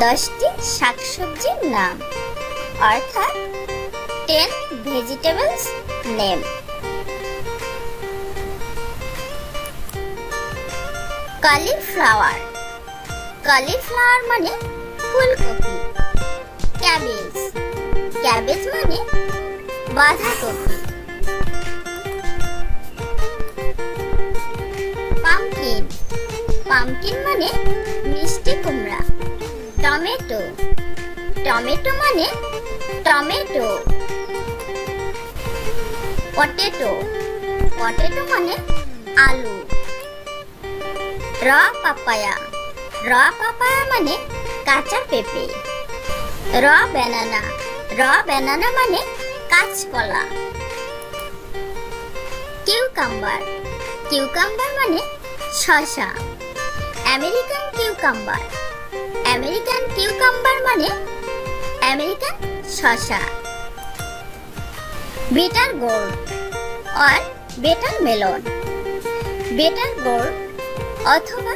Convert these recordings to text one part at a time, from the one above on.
দশটি শাকসবজির নাম। অর্থাৎ ten vegetables name cauliflower cauliflower মানে ফুলকপি। ক্যাবেজ ক্যাবেজ মানে বাঁধাকপি। পামকিন পামকিন মানে টমেটো। টমেটো মানে টমেটো। পটেটো। পটেটো মানে আলু। র পাপায়া। র পাপায়া মানে কাঁচা পেঁপে। র ব্যানানা। র ব্যানানা মানে কাঁচকলা। কিউকাম্বার। কিউকাম্বার মানে শসা। American cucumber. আমেরিকান কিউকাম্বার মানে আমেরিকান শসা। বিটার গোর্ড আর বেটার মেলন বেটার গোর্ড অথবা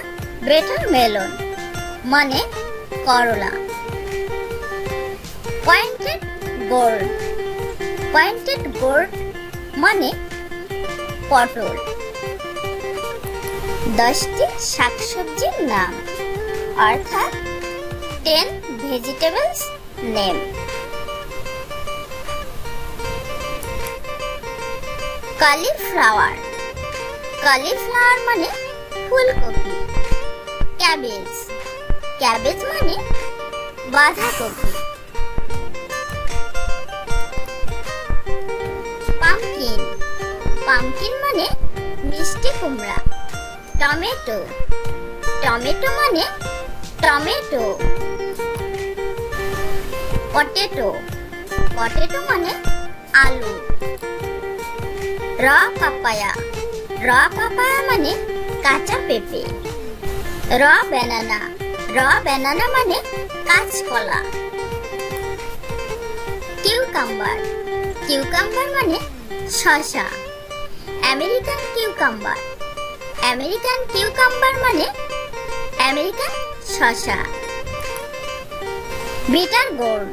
বেটার মেলন মানে করলা। পয়েন্টেড গোর্ড পয়েন্টেড গোর্ড মানে পটল। দশটি শাকসবজির নাম। অর্থাৎ ten vegetables name cauliflower cauliflower মানে ফুলকপি। ক্যাবেজ ক্যাবেজ মানে বাঁধাকপি। পামকিন পামকিন মানে মিষ্টি কুমড়া। টমেটো টমেটো মানে টমেটো। পটেটো পটেটো মানে আলু। র পাপায়া র পাপায়া মানে কাঁচা পেঁপে। র ব্যানানা র ব্যানানা মানে কাঁচকলা। কিউকাম্বার কিউকাম্বার মানে শসা। আমেরিকান কিউকাম্বার আমেরিকান কিউকাম্বার মানে আমেরিকান শসা। বিটার গোর্ড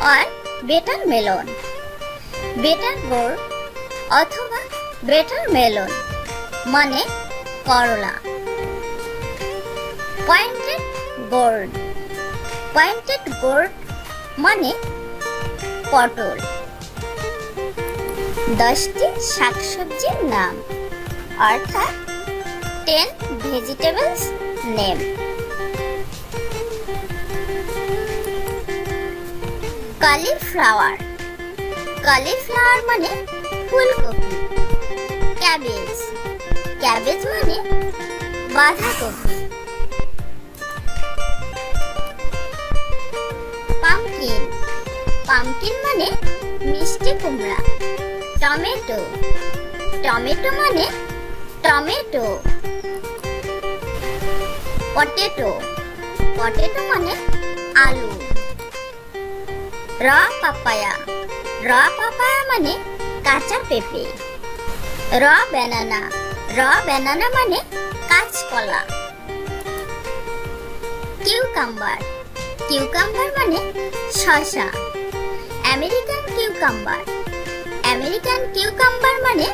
আর বেটার মেলন। বেটার গোর্ড অথবা বেটার মেলন মানে করলা। পয়েন্টেড গোর্ড পয়েন্টেড গোর্ড মানে পটল। দশটি শাকসবজির নাম। অর্থাৎ ten vegetables name cauliflower cauliflower মানে ফুলকপি। ক্যাবেজ ক্যাবেজ মানে বাঁধাকপি। পামকিন পামকিন মানে মিষ্টি কুমড়া। টমেটো টমেটো মানে টমেটো। পটেটো পটেটো মানে আলু। র পাপায়া। র পাপায়া মানে কাঁচা পেঁপে। র ব্যানানা। র ব্যানানা মানে কাঁচকলা। কিউকাম্বার। কিউকাম্বার মানে শসা আমেরিকান কিউকাম্বার। আমেরিকান কিউকাম্বার মানে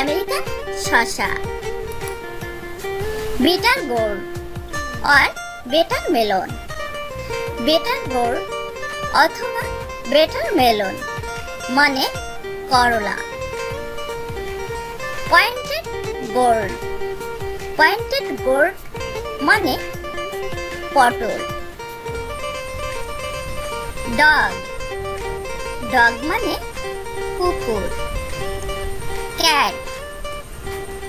আমেরিকান শসা বিটার গোর্ড আর বেটার মেলন। বেটার গোর্ড অথবা বেটার মেলন মানে করলা। পয়েন্টেড গোর্ড পয়েন্টেড গোর্ড মানে পটল। ডগ ডগ মানে কুকুর। ক্যাট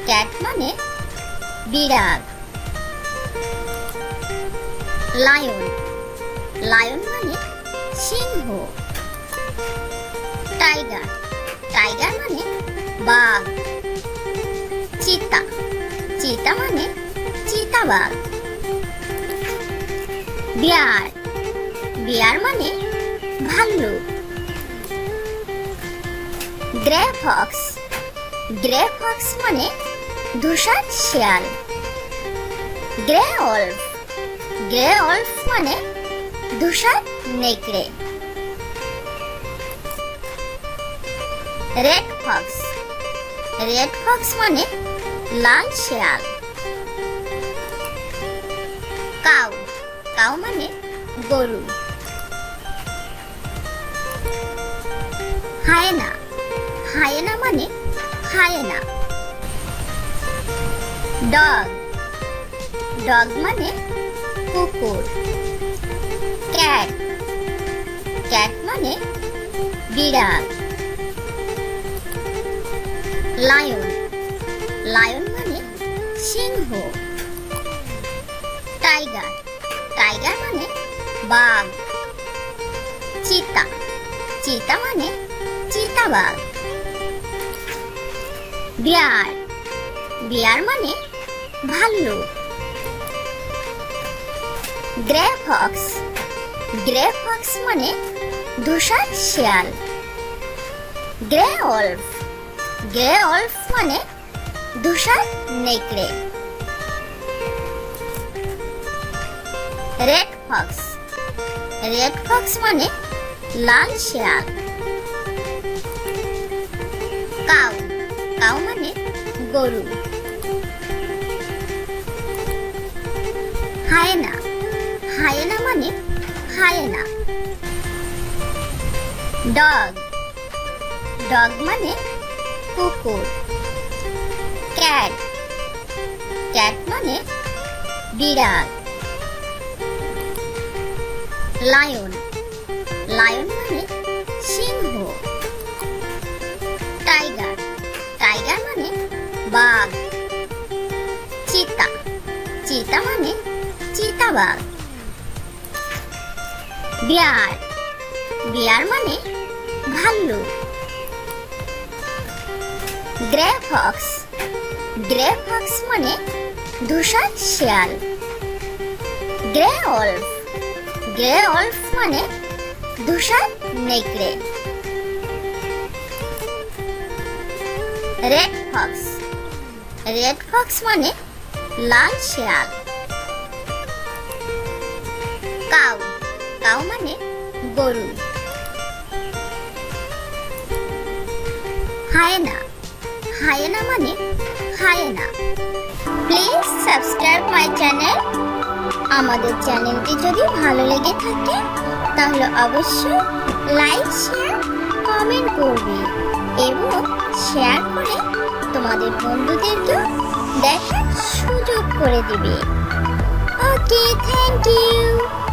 ক্যাট মানে বিড়াল। লায়ন লায়ন মানে সিংহ। টাইগার। টাইগার মানে বাঘ। চিতা। চিতা মানে চিতাবাঘ। বিয়ার। বিয়ার মানে ভাল্লুক। Grey fox. গ্রে ফক্স মানে ধূসর শিয়াল। গ্রে অলফ। গ্রে অলফ মানে ধূসর নেকড়ে। রেড ফক্স রেড ফক্স মানে লাল শেয়াল। কাউ কাউ মানে গরু। হায়না হায়না মানে হায়না। ডগ ডগ মানে কুকুর। ক্যাট ক্যাট মানে বিড়াল। লায়ন। লায়ন মানে সিংহ। টাইগার। টাইগার মানে বাঘ। চিতা। চিতা মানে চিতাবাঘ। বিয়ার। বিয়ার মানে ভাল্লুক। Grey fox. গ্রে ফক্স মানে ধূসর শিয়াল। গ্রে অলফ গ্রে অলফ মানে ধূসর নেকড়ে। Red Fox. রেড ফক্স মানে লাল শিয়াল। কাউ। কাউ মানে গরু। হায়না। হায়না মানে হায়না ডগ। ডগ মানে কুকুর। ক্যাট। ক্যাট মানে বিড়াল। লায়ন। লায়ন মানে সিংহ। টাইগার। টাইগার মানে বাঘ। চিতা। চিতা মানে চিতাবাঘ। বিয়ার। বিয়ার মানে ভাল্লুক। Grey fox. গ্রে ফক্স মানে ধূসর শিয়াল। গ্রে অলফ। গ্রে অলফ মানে ধূসর নেকড়ে। Red Fox. রেড ফক্স মানে লাল শিয়াল। কাউ। কাউ মানে গরু হায়না। হায়না মানে হায়না। Please subscribe my channel. আমাদের চ্যানেলটি যদি ভালো লেগে থাকে, তাহলে অবশ্যই লাইক, শেয়ার, কমেন্ট করবে এবং শেয়ার করে তোমাদের বন্ধুদেরকেও দেখার সুযোগ করে দিবে। Okay, thank you.